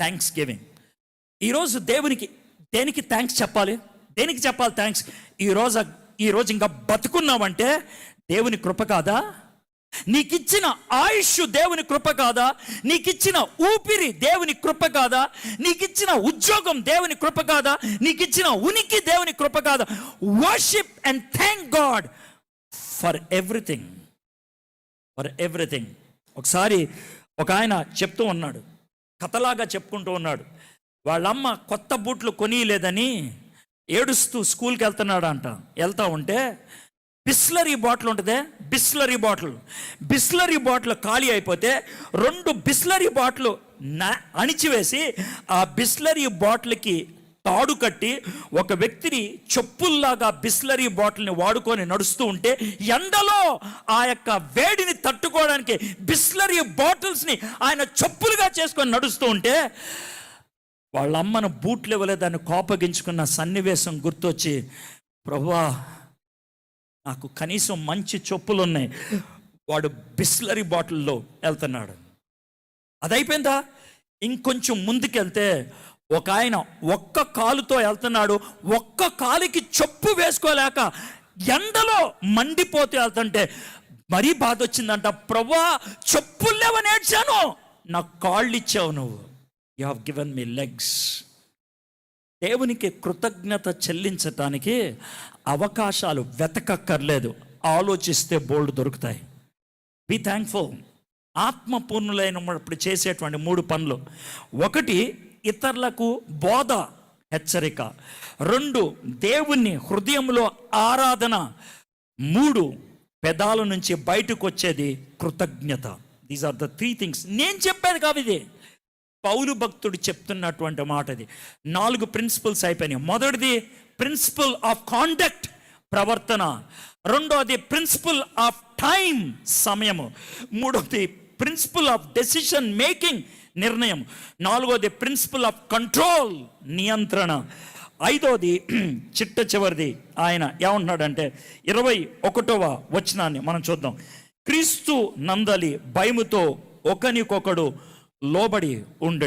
Thanks giving ఈరోజు దేవునికి దేనికి థ్యాంక్స్ చెప్పాలి? దేనికి చెప్పాలి థ్యాంక్స్ ఈరోజు ఈరోజు ఇంకా బతుకున్నావంటే దేవుని కృప కాదా? నీకిచ్చిన ఆయుష్ దేవుని కృప కాదా? నీకిచ్చిన ఊపిరి దేవుని కృప కాదా? నీకిచ్చిన ఉద్యోగం దేవుని కృప కాదా? నీకిచ్చిన ఉనికి దేవుని కృప కాదా? Worship and thank God for everything for everything ఒకసారి ఒక ఆయన చెప్తూ ఉన్నాడు. కథలాగా చెప్పుకుంటూ ఉన్నాడు. వాళ్ళమ్మ కొత్త బూట్లు కొనియలేదని ఏడుస్తూ స్కూల్కి వెళ్తున్నాడు అంట వెళ్తా ఉంటే బిస్లరీ బాటిల్ ఉంటుందే బిస్లరీ బాటిల్. బిస్లరీ బాటిల్ ఖాళీ అయిపోతే రెండు బిస్లరీ బాటిల్ అణిచివేసి ఆ బిస్లరీ బాటిల్కి తాడు కట్టి ఒక వ్యక్తిని చెప్పుల్లాగా బిస్లరీ బాటిల్ని వాడుకొని నడుస్తూ ఉంటే ఎండలో ఆ యొక్క వేడిని తట్టుకోవడానికి బిస్లరీ బాటిల్స్ని ఆయన చెప్పులుగా చేసుకొని నడుస్తూ ఉంటే వాళ్ళ అమ్మను బూట్లు ఇవ్వలేదని కోపగించుకున్న సన్నివేశం గుర్తొచ్చి ప్రభువా నాకు కనీసం మంచి చెప్పులు ఉన్నాయి వాడు బిస్లరీ బాటిల్లో వెళ్తున్నాడు. అదైపోయిందా? ఇంకొంచెం ముందుకెళ్తే ఒక ఆయన ఒక్క కాలుతో వెళ్తున్నాడు ఒక్క కాలుకి చెప్పు వేసుకోలేక ఎండలో మండిపోతే వెళ్తుంటే మరీ బాధ వచ్చిందంట ప్రభా చెప్పులు లేవని ఏడ్చాను నాకు కాళ్ళు ఇచ్చావు నువ్వు. You have given me legs దేవునికి కృతజ్ఞత చెల్లించటానికి అవకాశాలు వెతకక్కర్లేదు. ఆలోచిస్తే బోల్డ్ దొరుకుతాయి. బీ థ్యాంక్ఫుల్ ఆత్మపూర్ణులైనప్పుడు చేసేటువంటి మూడు పనులు. ఒకటి ఇతరులకు బోధ హెచ్చరిక. రెండు దేవుణ్ణి హృదయంలో ఆరాధన. మూడు పెదాల నుంచి బయటకు వచ్చేది కృతజ్ఞత. These are the three things నేను చెప్పేది కాదు ఇది. పౌలు భక్తుడు చెప్తున్నటువంటి మాట ఇది. నాలుగు ప్రిన్సిపల్స్ అయిపోయినాయి. మొదటిది ప్రిన్సిపల్ ఆఫ్ కాండక్ట్ ప్రవర్తన. రెండోది ప్రిన్సిపల్ ఆఫ్ టైం సమయము. మూడోది ప్రిన్సిపల్ ఆఫ్ డెసిషన్ మేకింగ్ నిర్ణయం. నాలుగోది ప్రిన్సిపల్ ఆఫ్ కంట్రోల్ నియంత్రణ. ఐదోది చిట్ట చివరిది. ఆయన ఏమంటున్నాడంటే ఇరవై ఒకటవ వచనాన్ని మనం చూద్దాం. క్రీస్తు నందలి భయముతో ఒకనికొకడు లోబడి ఉండడి.